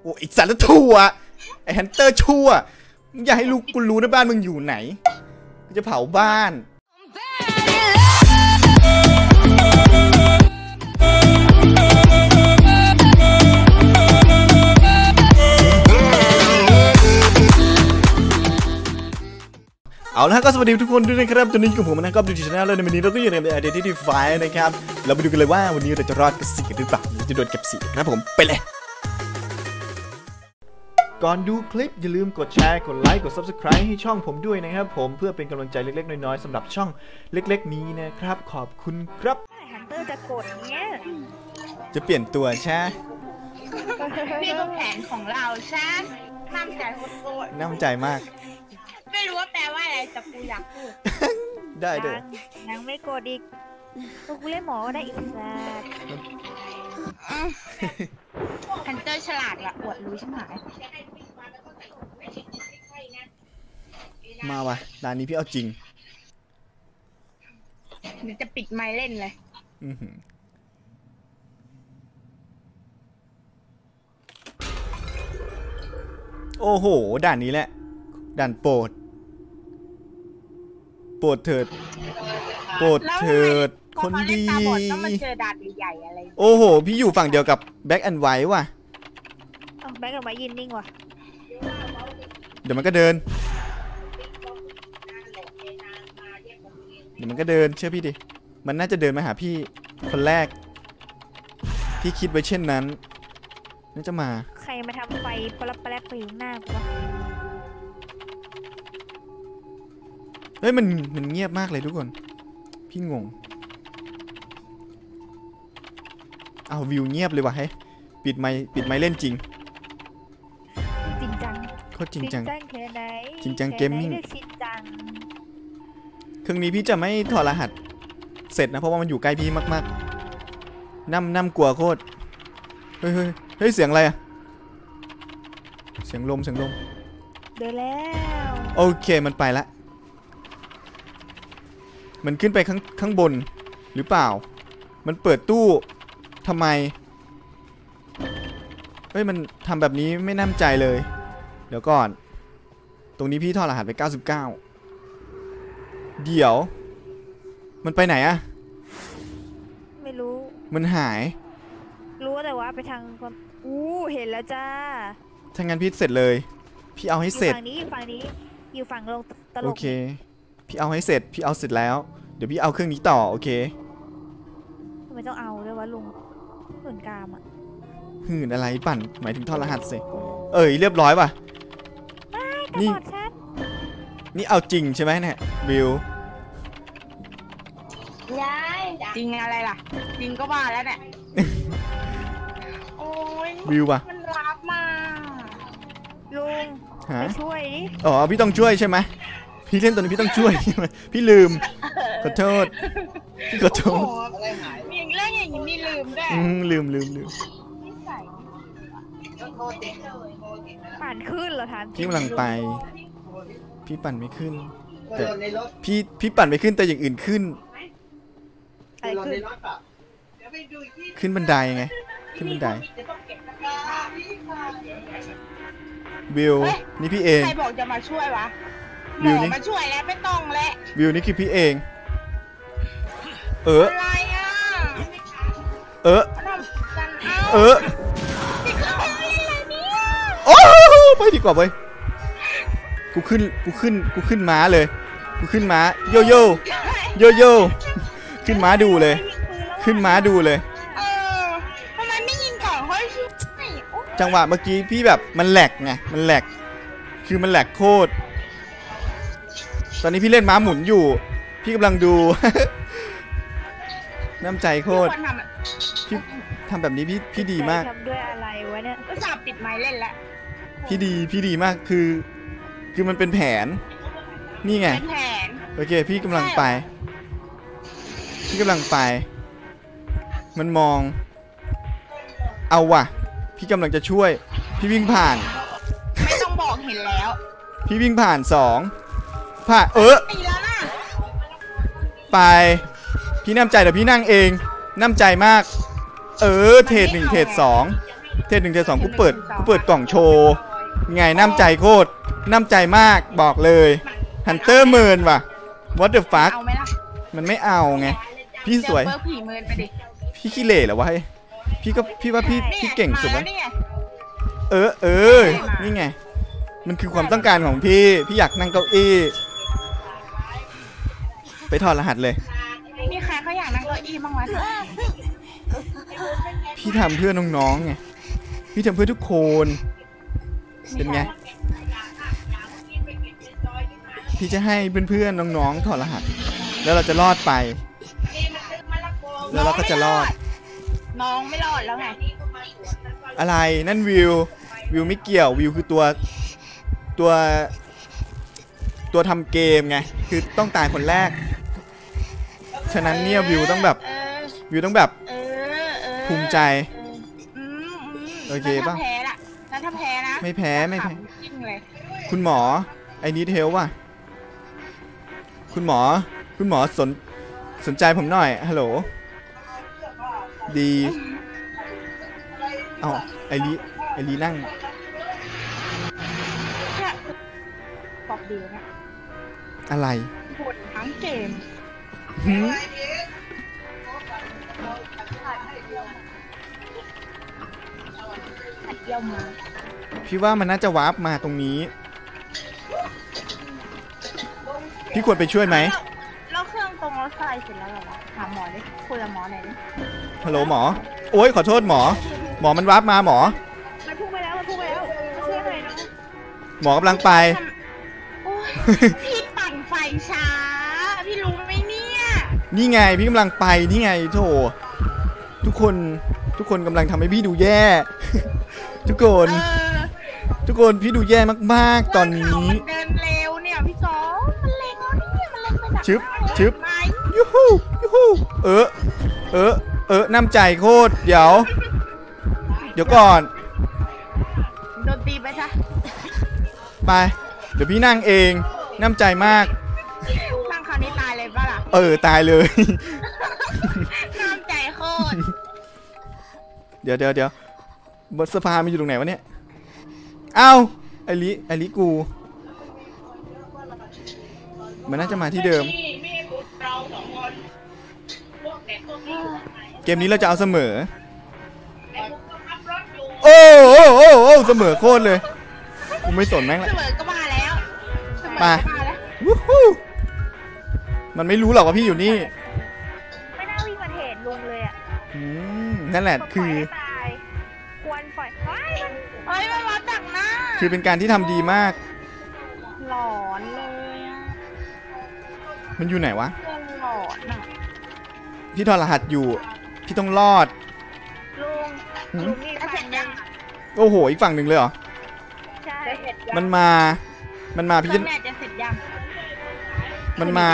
โอ้ไอสัตว์ล้วทั่วไอฮันเตอร์ชั่วมึงอย่าให้ลูกกูรู้นะบ้านมึงอยู่ไหนกูจะเผาบ้านเอาละฮะก็สวัสดีทุกคนด้วยนะครับตอนนี้กับผมนะครับดูทีชแนลเลยในวันนี้เราก็อยู่ในเดทที่ไฟนะครับ เราไปดูกันเลยว่าวันนี้เราจะรอดกับสีหรือเปล่าจะโดนเก็บสีนะผมไปเลย ก่อนดูคลิปอย่าลืมกดแชร์ กดไลค์ กด Subscribe ให้ช่องผมด้วยนะครับผมเพื่อเป็นกำลังใจเล็ก ๆ น้อยๆสำหรับช่องเล็ก ๆ นี้นะครับ ขอบคุณครับฮันเตอร์จะกดเนี้ยจะเปลี่ยนตัวใช่นี่ก็แผนของเราใช่ห้ามใจโคตรน่าใจมากๆไม่รู้ว่าแปลว่าอะไรแต่กูอยากพูดได้เด้อยังยังไม่กดอีกพวกกูเล่นหมอก็ได้อีกสัตว์ฮันเตอร์ฉลาดละอวดรู้ใช่ไหม มาว่ะด่านนี้พี่เอาจริงเดี๋ยวจะปิดไมค์เล่นเลยอื้อหือโอ้โห ด่านนี้แหละ ด่านโปรด โปรดเถิด โปรดเถิดพคอนเขาเล่ดีนตาบอดต้องมาเจอดาบใหญ่ๆอะไร โอ้โห พี่อยู่ฝั่งเดียวกับแบ็กแอนด์ไวท์ว่ะเอาแบงค์กับไม้ยืนนิ่งว่ะ เดี๋ยวมันก็เดิน ดี๋ยวมันก็เดินเชื่อพี่ดิ มันน่าจะเดินมาหาพี่คนแรก พี่คิดไว้เช่นนั้น น่าจะมา ใครมาทำไฟปลับปลับไปอยู่หน้ากูวะเฮ้ยมันมันเงียบมากเลยทุกคน พี่งง เอาวิวเงียบเลยว่ะเฮ้ยปิดไมค์ปิดไมค์เล่นจริงจริงจังโคตรจริงจัง แค่ไหนจริงจังแค่ไหน gaming เรียกจริงจัง เครื่องนี้พี่จะไม่ถอดรหัส เสร็จนะเพราะว่ามันอยู่ใกล้พี่มากๆ น้ำน้ำกลัวโคตรเฮ้ยเฮ้ยเฮ้ยเสียงอะไรอะเสียงลมเสียงลม เดินแล้ว โอเคมันไปละ มันขึ้นไปข้างข้างบนหรือเปล่า มันเปิดตู้ทำไม เฮ้ยมันทำแบบนี้ไม่น่าใจเลย เดี๋ยวก่อน ตรงนี้พี่ทอดรหัสไป 99 เดี๋ยว มันไปไหนอะไม่รู้ มันหาย รู้แต่ว่าไปทางความอู้เห็นแล้วจ้าถ้างั้นพี่เสร็จเลย พี่เอาให้อยู่เสร็จฝั่งนี้อยู่ฝั่งนี้ อยู่ฝั่งลงตลโอกเค พี่เอาให้เสร็จ พี่เอาเสร็จแล้ว เดี๋ยวพี่เอาเครื่องนี้ต่อ โอเคทำไมต้องเอาด้วยวะลุงเหมือนกามอะหื่นอะไรปั่น หมายถึงทอดรหัสสิ เอ้ยเรียบร้อยป่ะกระนี่บอกชัดนี่เอาจริงใช่ไหมเนี่ยบิว ยายจริงอะไรล่ะ จริงก็ว่าแล้วเนี่ยโอ้ยบิวป่ะมันรับมาลุงฮะไปช่วยดิอ๋อพี่ต้องช่วยใช่ไหมพี่เล่นตัวนี้พี่ต้องช่วยใช่ไหมพี่ลืมขอโทษพี่ขอโทโอ้ษโหอย่างเรื่องอย่างนี้มีลืมด้วยอืมลืมลืมลืมนิสัยปั่นขึ้นเหรอถามจริพี่กำลังไป พี่ปั่นไม่ขึ้นแต่พี่พี่ปั่นไม่ขึ้นแต่อย่างอื่นขึ้น อะไรขึ้นขึ้นบันไดไง ขึ้นบันไดบิวนี่พี่เองใครบอกจะมาช่วยวะหมวิวอนี่มาช่วยแล้วไม่ต้องแล้ววิวนี่คือพี่เอง เอออะไรอะเออทำกันเอาเออติดอะไรเนี่ยโอ้ไปดีกว่าเว้ยกูขึ้นกูขึ้นกูขึ้นม้าเลย กูขึ้นม้าโยโย่โยโย่ ขึ้นม้าดูเลย ขึ้นม้าดูเลย เออทำไมไม่ยิงก่อนค่อยช่วยโอ๊ยจังหวะเมื่อกี้พี่แบบมันแหลกไง มันแหลก คือมันแหลกโคตร ตอนนี้พี่เล่นม้าหมุนอยู่ พี่กำลังดู น้ำใจโคตรคนทำอะพี่ทำแบบนี้พี่พี่ดีมากใครทำด้วยอะไรวะเนี่ยก็สาบปิดไม้เล่นแล้วพี่ดี พี่ดีมาก คือ คือมันเป็นแผน นี่ไง เป็นแผน โอเค พี่กำลังไป พี่กำลังไป มันมอง เอาว่ะ พี่กำลังจะช่วย พี่วิ่งผ่าน ไม่ต้องบอกเห็นแล้ว พี่วิ่งผ่านสองผ่านเออตีแล้วนะไป พี่น้ำใจเดี๋ยวพี่นั่งเองน้ำใจมาก เออ เทรดหนึ่งเทรดสองเทศหนึ่งเทศสองกูเปิดกูเปิดกล่องโชว์ไงน้ำใจโคตรน้ำใจมากบอกเลยฮันเตอร์เมินว่ะ what the fuck เอาไหมล่ะ มันไม่เอาไง พี่สวยเจอเบิร์กผีเมินไปดิพี่ขี้เหร่เหรอวะเฮ้ยพี่ก็พี่ว่าพี่พี่เก่งสุดแล้แล้ววนี่ไงเออเออนี่ไง มันคือความต้องการของพี่ พี่อยากนั่งเก้าอี้ ไปถอดรหัสเลย มีใครเขาอยากนั่งเก้าอี้บ้างวะพี่ทำเพื่อน้องๆไง พี่ทำเพื่อทุกคน เป็นไง พี่จะให้เพื่อนๆน้องๆถอดรหัส แล้วเราจะรอดไป แล้วเราก็จะรอด น้องไม่รอดแล้วไงอะไรนั่นวิว วิวไม่เกี่ยววิวคือตัวตัว ตัวทำเกมไง คือต้องตายคนแรก ฉะนั้นเนี่ยวิวต้องแบบเออวิวต้องแบบเออเออภูมิใจเอออืมอืมโอเคปะ แล้วถ้าแพ้ล่ะแล้วถ้าแพ้นะไม่แพ้ไม่แพ้ ขำจริงเลยคุณหมอไอ้นิดเฮลว่ะ คุณหมอ คุณหมอสนสนใจผมหน่อยฮัลโหล ดีเอาไอรีไอรีนั่งแค่บอกดีนะอะไรปวดทั้งเกมหืมหัดเยี่ยวมาพี่ว่ามันน่าจะวาร์ปมาตรงนี้ พี่ควรไปช่วยไหมแล้วเครื่องตรงรถไฟเสร็จแล้วเหรอวะถามหมอดิคุยกับหมอหน่อยดิ ฮัลโหลหมอ โอ้ยขอโทษหมอ หมอมันวาร์ปมาหมอ มันพุ่งไปแล้วมันพุ่งไปแล้วมาช่วยหน่อยเนาะหมอกำลังไป โอ้ยพี่ปั่นไฟช้า พี่รู้ไหมเนี่ย นี่ไงพี่กำลังไปนี่ไงโถทุกคนทุกคนกำลังทำให้พี่ดูแย่ ทุกคน เออทุกคนพี่ดูแย่มากๆตอนนี้ว่าเขามันเดินเร็วเนี่ยพี่กอล์ฟมันเล็งแล้วเนี่ยมันเล็งไปดักชึบหน้าชึบเห็นไหมยูฮูยูฮูเออเออ เออน้ำใจโคตร เดี๋ยว เดี๋ยวก่อน โดนตีไปซะไป เดี๋ยวพี่นั่งเอง น้ำใจมากตั้งคราวนี้ตายเลยป่ะล่ะ เออ ตายเลย น้ำใจโคตร เดี๋ยวเดี๋ยวเดี๋ยวบทสภามันอยู่ตรงไหนวะเนี่ย เอ้าไอลิไอลิกู มันน่าจะมาที่เดิม เกมนี้เราจะเอาเสมอ โอ้โอ้โอ้โอ้เสมอโคตรเลย กูไม่สนแม่งเสละมอก็มาแล้วเสมอมาก็มาแล้ววู้ฮู้มันไม่รู้หรอกว่าพี่อยู่นี่ไม่น่าวิ่งมาเห็นลุงเลยอะอืมนั่นแหละปล่คือยอให้ตายควรปล่อยเฮ้ยมันเฮ้ยมันมาจากหน้าคือเป็นการที่ทำดีมาก หลอนเลยอะมันอยู่ไหนวะเรื่องหลอนอะพี่ทอรหัสอยู่ พี่ต้องรอด ลุงหืม ลุงนี่จะเสร็จยังโอ้โห อีกฝั่งหนึ่งเลยเหรอ ใช่จะเสร็จยังมันมา มันมาเคพี่รื่จะองเนี่ยจะเสร็จยังมันมา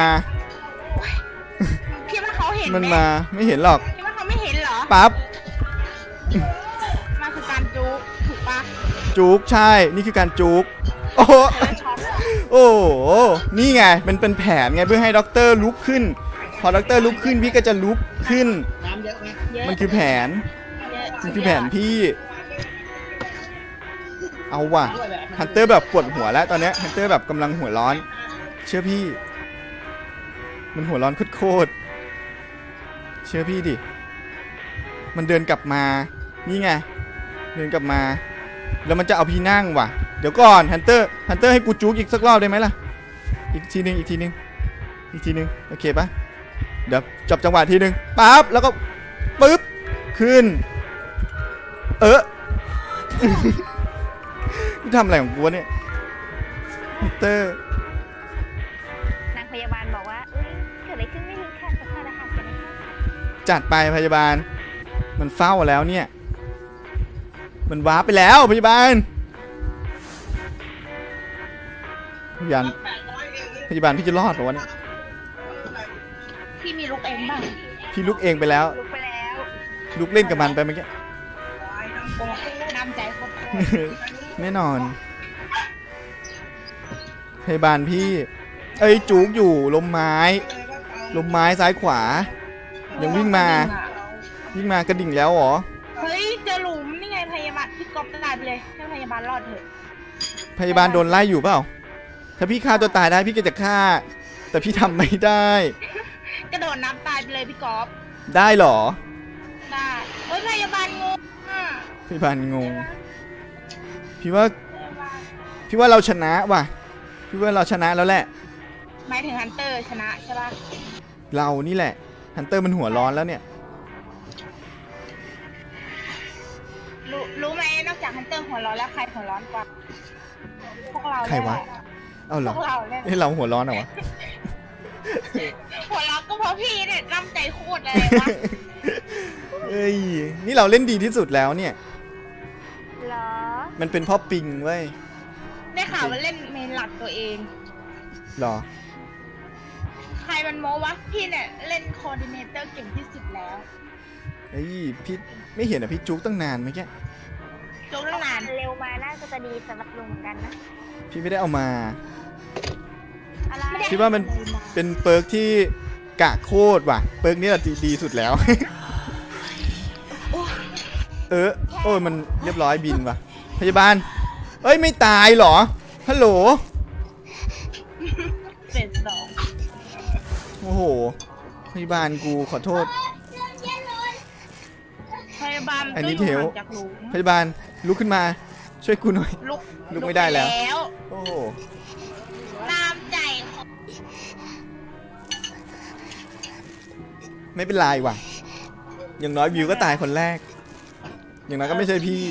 พี่ว่าเขาเห็นมันไหมาไม่เห็นหรอกพี่ว่าเขาไม่เห็นเหรอ ปั๊บมันคือการจุกถูกปะจุกใช่ นี่คือการจุกโอ้โหเออช็อปโอ้โห นี่ไง มันเป็นแผนไงเพื่อให้ด็อกเตอร์ลุกขึ้น พอด็อกเตอร์ลุกขึ้นพี่ก็จะลุกขึ้นเยอะมันคือแผนเยอะมันคือแผนพี่ เอาว่ะฮันเตอร์แบบปวดหัวแล้วตอนเนี้ยฮันเตอร์แบบกำลังหัวร้อน เชื่อพี่ มันหัวร้อนโคตรๆเชื่อพี่ดิ มันเดินกลับมา นี่ไง เดินกลับมา แล้วมันจะเอาพี่นั่งว่ะ เดี๋ยวก่อนฮันเตอร์ฮันเตอร์ให้กูจุกอีกสักรอบได้ไหมล่ะ อีกทีหนึงอีกทีหนึงอีกทีหนึงโอเคปะ เดี๋ยวจับจังหวะทีหนึงปั๊บแล้วก็ปึ๊บขึ้น เออนี่ทำอะไรของกูวะเนี่ยฮันเตอร์นางพยาบาลบอกว่าเอ้ยเกิดอะไรขึ้นไม่รู้ค่ะขอโทษนะคะกันนะคะจัดไปพยาบาล มันเฝ้าแล้วเนี่ย มันว้าร์ปไปแล้วพยาบาลพยาบาลพยาบาลพี่จะรอดเหรอวะเนี่ยพี่มีลูกเองบ้างพี่ลุกเองไปแล้ว ลุกไปแล้วลุกเล่นกับมันไปเมื่อกี้โอ้น้ำใจโคตรแน่นอนพยาบาลพี่ เอ้ยจุกอยู่ลมไม้ ลมไม้ซ้ายขวา ยังวิ่งมา วิ่งมากระดิ่งแล้วเหรอ เฮ้ยเจอหลุมนี่ไงพยาบาลาบาลรอดเถอะ พยาบาลโดนไล่อยู่เปล่า ถ้าพี่ฆ่าตัวตายได้พี่ก็จะฆ่า แต่พี่ทำไม่ได้ กระโดดน้ำตายไปเลยพี่กอล์ฟได้เหรอ ได้เฮ้ยพยาบาลงงอะพยาบาลงง พี่ว่าพยาบาลพี่ว่าเราชนะว่ะ พี่ว่าเราชนะแล้วแหละ หมายถึงฮันเตอร์ชนะใช่ปะเรานี่แหละฮันเตอร์มันหัวร้อนแล้วเนี่ย รู้รู้ไหมนอกจากฮันเตอร์หัวร้อนแล้วใครหัวร้อนกว่าพวกเราใครวะ เนี่ยแหล เอาเหรอพวกเราเนี่ย นี่เราหัวร้อนเหรอวะ หัวร้อนก็เพราะพี่เนี่ยน้ำใจโคตรเลยวะเอ้ย นี่เราเล่นดีที่สุดแล้วเนี่ย เหรอ มันเป็นเพ่อปิงเว้ย ได้ข่าวว่าเล่นเมนหลักตัวเอง เหรอ ใครมันโม้วะพี่เนี่ยเล่นโคดิเนเตอร์เก่งที่สุดแล้วเอ้ยพี่ไม่เห็นอะพี่จุกตั้งนานเมื่อกี้จงตั้งนาน เร็วมาน่าจะจะดีสำหรับลุงเหมือนกันนะ พี่ไม่ได้เอามาอะไร คิดว่ามันเป็นเปิร์กที่กะโคตรว่ะ เปิร์กนี่แหละดีดีสุดแล้ว เออ โอ้ยมันเรียบร้อยบินว่ะ พยาบาล เอ้ยไม่ตายเหรอ ฮัลโหลเฟสสองโอ้โห พยาบาลกูขอโทษ พยาบาลอันนี้ก็อยู่เทลห่างจากหลุมพยาบาลลุกขึ้นมา ช่วยกูหน่อย ลุกลุกไม่ได้แล้วปแล้ว โอ้โห ตามใจของ ไม่เป็นไรว่ะ อย่างน้อยวิวก็ตายคนแรก อย่างน้อยก็ไม่ใช่พี่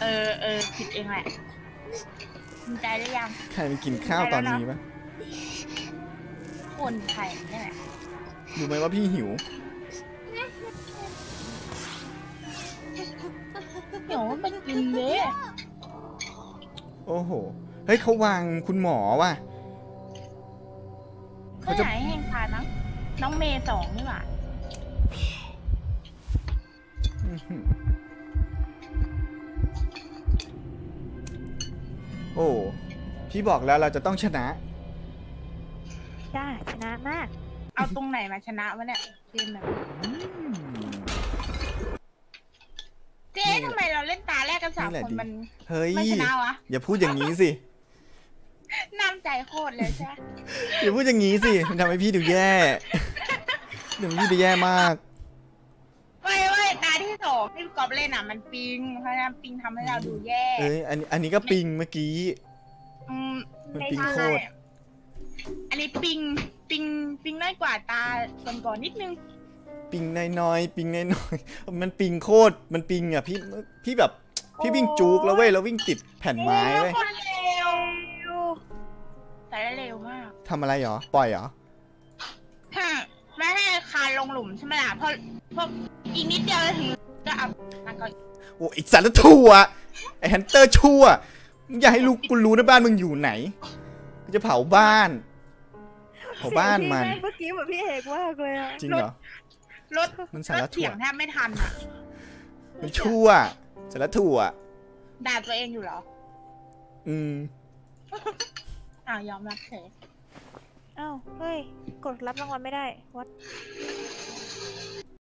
เออเออผิดเองแหละภูมิใจหรือยัง ใครมันกินข้าวตอนนี้ปะคนไทยเนี่ยแหละรู้ไหมว่าพี่หิว เดี๋ยวมันกินเลยโอ้โห เฮ้ยเขาวางคุณหมอว่ะเขาเขาจะอยากให้แห้งพาน้องน้องเมย์สองนี่หว่าอื้อหือโอ้ พี่บอกแล้วเราจะต้องชนะ จ้า ชนะมาก เอาตรงไหนมาชนะวะเนี่ยเกมแบบเจ๊ทำไมเราเล่นตาแรกกันสามนี่แหละคนดิมันเฮ้ยไม่ชนะวะ อย่าพูดอย่างนี้สิน้ำ ใจโคตรเลยใช่ไหมอย่าพูดอย่างนี้สิมันทำให้พี่ดูแย่เดี๋ยวพี่ดูแย่มากไม่ไม่ตาที่สองที่กอบเล่นอะ มันปิงเพราะฉะนั้นปิงทำให้เราดูแย่เอ้ยอันอันนี้ก็ปิงเมื่อกี้อืมมันปิงโคตรอันนี้ปิงปิงปิงน้อยกว่าตาก่อนๆนิดนึงปิงน้อยๆปิงน้อยๆมันปิงโคตรมันปิงอะพี่พี่แบบพี่วิ่งจูกแล้วเว้ยแล้ววิ่งติดแผ่นไม้เว้ย ทำอะไรเหรอ ปล่อยเหรอถ้าไม่ให้คานลงหลุมใช่ไหมล่ะเพราะเพราะอีกนิดเดียวจะถึงก็เอามันก็โอ้ไอสารทั่วไอฮันเตอร์ชั่วมึงอย่าให้ลูกกูรู้นะบ้านมึงอยู่ไหนกูจะเผาบ้าน เผาบ้านมัน เมื่อกี้เหมือนพี่เอกมากเลยอะจริงเหรอ รถมันสารรถั่วถเถียงแทบไม่ทันอะมันชั่วสารทั่วด่าตัวเองอยู่เหรอ อืมอ้าวยอมรับเฉย อ้าว เฮ้ย กดรับรางวัลไม่ได้ วัด